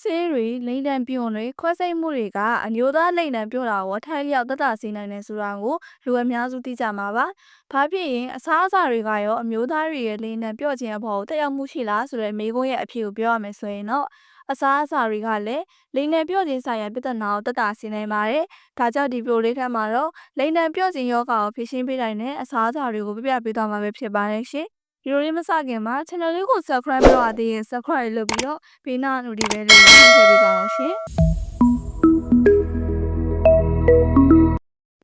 ဆေးတွေလိမ့်တန်ပြုံတွေခွဲစိတ်မှုတွေကအမျိုးသားလိမ့်တန်ပြုံတာကိုထိုက်လျောက်သက်သာစေနိုင်တယ်ဆိုတာကိုလူအများစုသိကြမှာပါ။ဘာဖြစ်ရင်အစားအစာတွေကရောအမျိုးသားတွေရဲ့လိမ့်တန်ပြော့ခြင်းအပေါ်ကိုတက်ရောက်မှုရှိလားဆိုတဲ့မေးခွန်းရဲ့အဖြေကိုပြောရမယ်ဆိုရင်တော့အစားအစာတွေကလည်းလိမ့်တန်ပြော့ခြင်းဆိုင်ရာပြဿနာကိုသက်သာစေနိုင်ပါတယ်။ဒါကြောင့်ဒီဗီဒီယိုလေးထဲမှာတော့လိမ့်တန်ပြော့ခြင်းယောဂါကိုဖြေရှင်းပေးနိုင်တဲ့အစားအစာတွေကိုပြပြပေးသွားမှာပဲဖြစ်ပါတယ်ရှင်။ဗီ ဒီယိုလေးမစခင်မှာ channel လေးကို subscribe မလုပ်ရသေးရင် subscribe လုပ်ပြီးတော့ဘေးနား notification လေးကိုနှိပ်ထည့်ပေးပါအောင်ရှင်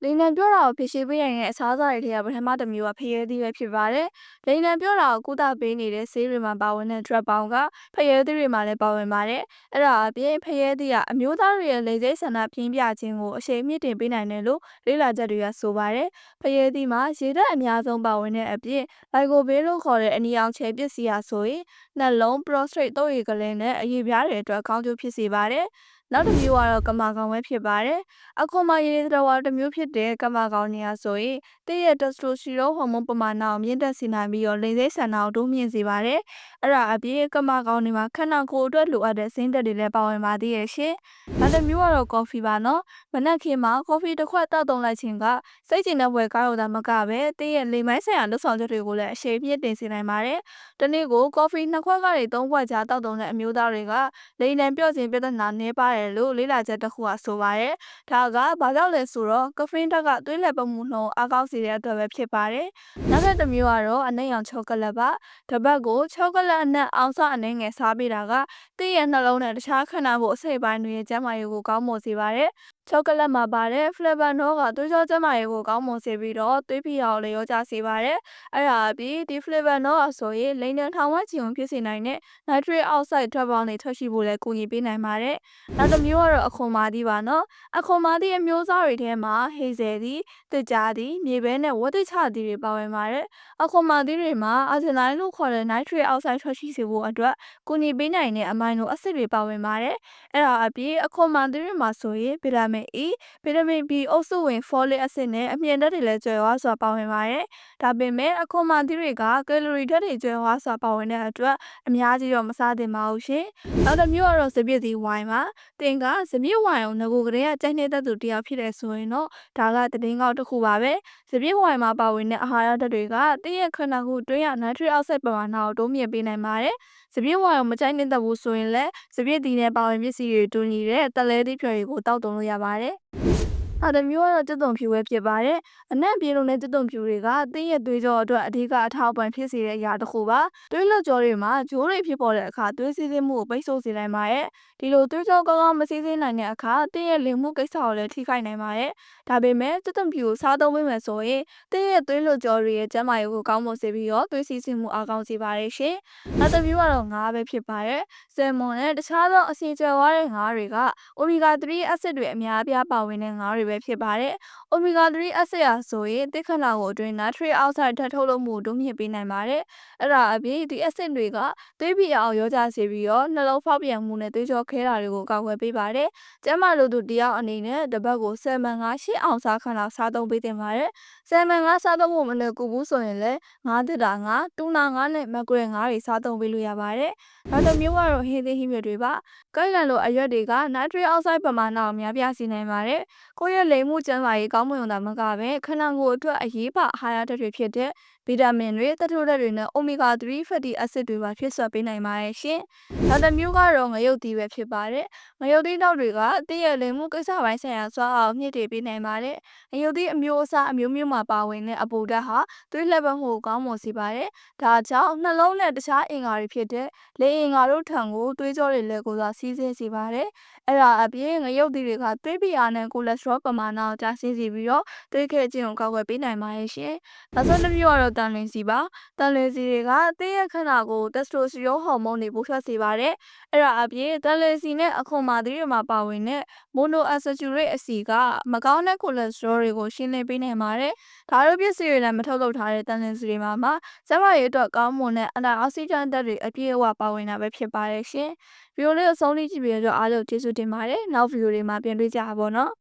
လိန်နံပြောတာကိုဖြေရှင်းပေးနိုင်တဲ့အစားအစာတွေထဲကပထမတစ်မျိုးကဖရဲသီးပဲဖြစ်ပါတယ်။လိန်နံပြောတာကိုကုသပေးနေတဲ့ဆေးတွေမှာပါဝင်တဲ့ drug ပေါင်းကဖရဲသီးတွေမှာလည်းပါဝင်ပါတယ်။အဲ့ဒါအပြင်ဖရဲသီးကအမျိုးသားတွေရဲ့လေစိတ်ဆန္ဒပြင်းပြခြင်းကိုအရှိန်မြင့်တင်ပေးနိုင်တယ်လို့လေ့လာချက်တွေကဆိုပါတယ်။ဖရဲသီးမှာရေဓာတ်အများဆုံးပါဝင်တဲ့အပြင်လိုက်ကိုဘေးလို့ခေါ်တဲ့အနီအောင်ချဲပစ္စည်းဟာဆိုရင်နှလုံး prostate တုပ်ရည်ကလေးနဲ့အရည်ပြားတွေအတွက်ကောင်းကျိုးဖြစ်စေပါတယ်။ နောက်တစ်မျိုးကတော့ကမာကောင်ပဲဖြစ်ပါတယ်။အခွန်မာရည်သတ္တဝါတစ်မျိုးဖြစ်တဲ့ကမာကောင်နေရာဆိုရင်တည့်ရဲ့တက်စတိုစတီရွန်ဟော်မုန်းပမာဏကိုမြင့်တက်စေနိုင်ပြီးတော့လိင်စိတ်ဆန္ဒကိုတိုးမြင့်စေပါတယ်။အဲ့ဒါအပြင်ကမာကောင်တွေမှာခန္ဓာကိုယ်အတွက်လိုအပ်တဲ့စိမ့်သက်တွေလည်းပါဝင်ပါသေးရဲ့ရှင်။နောက်တစ်မျိုးကတော့ကော်ဖီပါနော်။မနက်ခင်းမှာကော်ဖီတစ်ခွက်တောက်သုံးလိုက်ခြင်းကစိတ်ကျဉ်တဲ့ဘွယ်ကားရတာမကပဲတည့်ရဲ့လိမ်မိုင်းဆိုင်ရာလှုပ်ဆောင်ချက်တွေကိုလည်းအရှိန်ပြည့်တင်စေနိုင်ပါတယ်။တနေ့ကိုကော်ဖီနှစ်ခွက်ကနေသုံးခွက်ကြားတောက်သုံးတဲ့အမျိုးသားတွေကလိမ်နံပြော့ခြင်းပြဿနာနည်းပါတယ်လို့လေ့လာချက်တစ်ခုကဆိုပါတယ်။ဒါကဘာကြောင့်လဲဆိုတော့ကဖင်းဓာတ်ကသွေးလည်ပတ်မှုနှုန်းအားကောင်းစေတဲ့အတွက်ပဲဖြစ်ပါတယ်။နောက်ထပ်တစ်မျိုးကတော့အနက်ရောင်ချောကလက်ပါ။တစ်ပတ်ကိုချောကလက်အနက်အောင်စအနေငယ်စားပေးတာကတည့်ရဲ့နှလုံးနဲ့တခြားခန္ဓာကိုယ်အစိတ်ပိုင်းတွေရဲ့ကျန်းမာရေးကိုကောင်းမွန်စေပါတယ်။ချောကလက်မှာပါတဲ့ flavonoid ကသွေးကြောကျန်းမာရေးကိုကောင်းမွန်စေပြီးတော့သွေးဖိအားကိုလည်းရောကြစေပါတယ်။အဲ့ဒါအပြင်ဒီ flavonoid ဆိုရင်လိန်တန်ထောင်ဝက်ချီုံဖြစ်စေနိုင်တဲ့ nitrate oxide ဓာတ်ပေါင်းတွေထွက်ရှိဖို့လည်းကူညီပေးနိုင်ပါတယ်။နောက်တစ်မျိုးကတော့အခွန်မာသီးပါနော်။အခွန်မာသီးအမျိုးအစားတွေထဲမှာဟေဇယ်သီး၊တစ်ကြားသီး၊မြေပဲနဲ့ဝတ်တစ်ချသီးတွေပါဝင်ပါတယ်။အခွန်မာသီးတွေမှာအာဇင်တိုင်းလို့ခေါ်တဲ့ nitrate oxide ထွက်ရှိစေဖို့အတွက်ကူညီပေးနိုင်တဲ့အမိုင်နိုအဆစ်တွေပါဝင်ပါတယ်။အဲ့ဒါအပြင်အခွန်မာသီးတွေမှာဆိုရင်ဗီတာမင် E ဗီတာမင် B အုပ်စုဝင် folic acid နဲ့အမြင့်ဓာတ်တွေလည်းကျွဲဝါစွာပါဝင်ပါတယ်။ဒါပေမဲ့အခွန်မာသီးတွေကကယ်လိုရီဓာတ်တွေကျွဲဝါစွာပါဝင်တဲ့အတွက်အများကြီးတော့မစားသင့်ပါဘူးရှင်။နောက်တစ်မျိုးကတော့စပစ်သီးဝိုင်းပါ။တင်ကစပစ်ဝိုင်းကိုငကိုကလေးကကြိုက်နေတဲ့သူတယောက်ဖြစ်တယ်ဆိုရင်တော့ဒါကတည်င်းကောက်တစ်ခုပါပဲ။စပစ်ဝိုင်းမှာပါဝင်တဲ့အာဟာရဓာတ်တွေကတည့်ရဲ့ခန္ဓာကိုယ်တွင်းရ nitric oxide ပမာဏကိုတိုးမြင့်ပေးနိုင်ပါတယ်။စပစ်ဝိုင်းကိုမကြိုက်နေတဲ့ဘူးဆိုရင်လည်းစပစ်သီးနဲ့ပါဝင်ပစ္စည်းတွေတူညီတဲ့တက်လဲသီးဖြော်ရည်ကိုတောက်တုံလို့ရပါတယ်။ နောက်တစ်မျိုးကတော့ကျွတ်တုံဖြူပဲဖြစ်ပါတယ်။အနံ့ပြေလုံးတဲ့ကျွတ်တုံဖြူတွေကသင်းရဲ့သွေးကြောအတွက်အဓိကအထောက်အပံ့ဖြစ်စေတဲ့အရာတစ်ခုပါ။သွေးလွှတ်ကြောတွေမှာဂျိုးတွေဖြစ်ပေါ်တဲ့အခါသွေးစီးဆင်းမှုကိုပိတ်ဆို့စေနိုင်ပါရဲ့။ဒီလိုသွေးကြောကောင်းကောင်းမစီးဆင်းနိုင်တဲ့အခါသင်းရဲ့လင်မှုကိစ္စကိုလည်းထိခိုက်နိုင်ပါရဲ့။ဒါပေမဲ့ကျွတ်တုံဖြူကိုစားသုံးပေးမယ်ဆိုရင်သင်းရဲ့သွေးလွှတ်ကြောတွေရဲ့ကျန်းမာရေးကိုကောင်းမွန်စေပြီးတော့သွေးစီးဆင်းမှုအားကောင်းစေပါတယ်ရှင်။နောက်တစ်မျိုးကတော့ငါးပဲဖြစ်ပါရဲ့။ဆယ်မွန်နဲ့တခြားသောအစီအကျယ်ဝါးတဲ့ငါးတွေကအိုမီဂါ3အက်ဆစ်တွေအများအပြားပါဝင်တဲ့ငါးတွေပဲဖြစ်ပါတယ်။ omega 3 acid ဟာဆိုရင်တစ်ခဏကိုအတွင်း nitrate oxide ဓာတ်ထုတ်လုပ်မှုကိုတိုးမြှင့်ပေးနိုင်ပါတယ်။အဲ့ဒါအပြင်ဒီ acid တွေကသွေးဖိအားကိုရောကြစေပြီးတော့နှလုံးဖောက်ပြန်မှုနဲ့သွေးကြောခဲတာတွေကိုကာကွယ်ပေးပါတယ်။ကျန်းမာလို့သူတယောက်အနေနဲ့တစ်ပတ်ကိုဆယ်မန်ငါး၈အောင်စားခန့်လောက်စားသုံးပေးသင့်ပါတယ်။ဆယ်မန်ငါးစားသုံးဖို့မလွယ်ကူဘူးဆိုရင်လည်းငါးတစ်တာငါးတူနာငါးနဲ့မက်ဂရက်ငါးတွေစားသုံးပေးလို့ရပါတယ်။နောက်တစ်မျိုးကတော့ဟင်းသီးဟင်းမြစ်တွေပါ။ကိုက်လန်လိုအရွက်တွေက nitrate oxide ပမာဏကိုများပြားစေနိုင်ပါတယ်။ကိုယ့်ရဲ့လိမ်မှုကျန်းမာရေးကောင်းမွန်ရုံသာမကပဲခန္ဓာကိုယ်အတွက်အရေးပါအာဟာရဓာတ်တွေဖြစ်တဲ့ဗီတာမင်တွေ၊သတ္တုဓာတ်တွေနဲ့ omega 3 fatty acid တွေပါဖြစ်စွာပေးနိုင်ပါတယ်ရှင်။နောက်တစ်မျိုးကတော့ငရုတ်သီးပဲဖြစ်ပါတယ်။ငရုတ်သီးတောက်တွေကအသည့်ရဲ့လိမ်မှုကိစ္စပိုင်းဆိုင်ရာစွမ်းအားမြင့်တင်ပေးနိုင်ပါတယ်။ငရုတ်သီးအမျိုးအစားအမျိုးမျိုးမှာပါဝင်တဲ့အပူဓာတ်ဟာသွေးလှည့်ပတ်မှုကိုကောင်းမွန်စေပါတယ်။ဒါကြောင့်နှလုံးနဲ့တခြားအင်္ဂါတွေဖြစ်တဲ့လေအင်္ဂါတို့ထံကိုသွေးကြောတွေလည်းကိုယ်စားစီးဆင်းစေပါတယ်။အဲ့ဒါအပြင်ငရုတ်သီးတွေကသွေးဖိအားနဲ့ကိုလက်စထရောပမာဏကိုကျဆင်းစေပြီးတော့သွေးခဲ့ခြင်းကိုကာကွယ်ပေးနိုင်ပါရဲ့ရှင်။နောက်ဆုံးတစ်မျိုးကတော့တန်လင်းစီပါ။တန်လင်းစီတွေကသင်းရဲ့ခန္ဓာကိုယ်တက်စတိုစတီရိုဟော်မုန်းတွေပိုထွက်စေပါတယ်။အဲ့ဒါအပြင်တန်လင်းစီနဲ့အခွန်မာသီးတွေမှာပါဝင်တဲ့မိုနိုအက်ဆချူရိတ်အဆီကမကောင်းတဲ့ကိုလက်စထရောတွေကိုရှင်းလင်းပေးနိုင်ပါတယ်။ဒါတို့ပစ္စည်းတွေလည်းမထုတ်လုပ်ထားတဲ့တန်လင်းစီတွေမှာမှာကျန်းမာရေးအတွက်ကောင်းမွန်တဲ့အန်တာအောက်ဆီဂျင်ဓာတ်တွေအပြည့်အဝပါဝင်တာပဲဖြစ်ပါတယ်ရှင်။ဗီဒီယိုလေးကိုဆုံးဖြတ်ကြည့်ပြီးတော့အားလုံးကျေးဇူးတင်ပါတယ်။နောက်ဗီဒီယိုတွေမှာပြန်တွေ့ကြပါဘောနော်။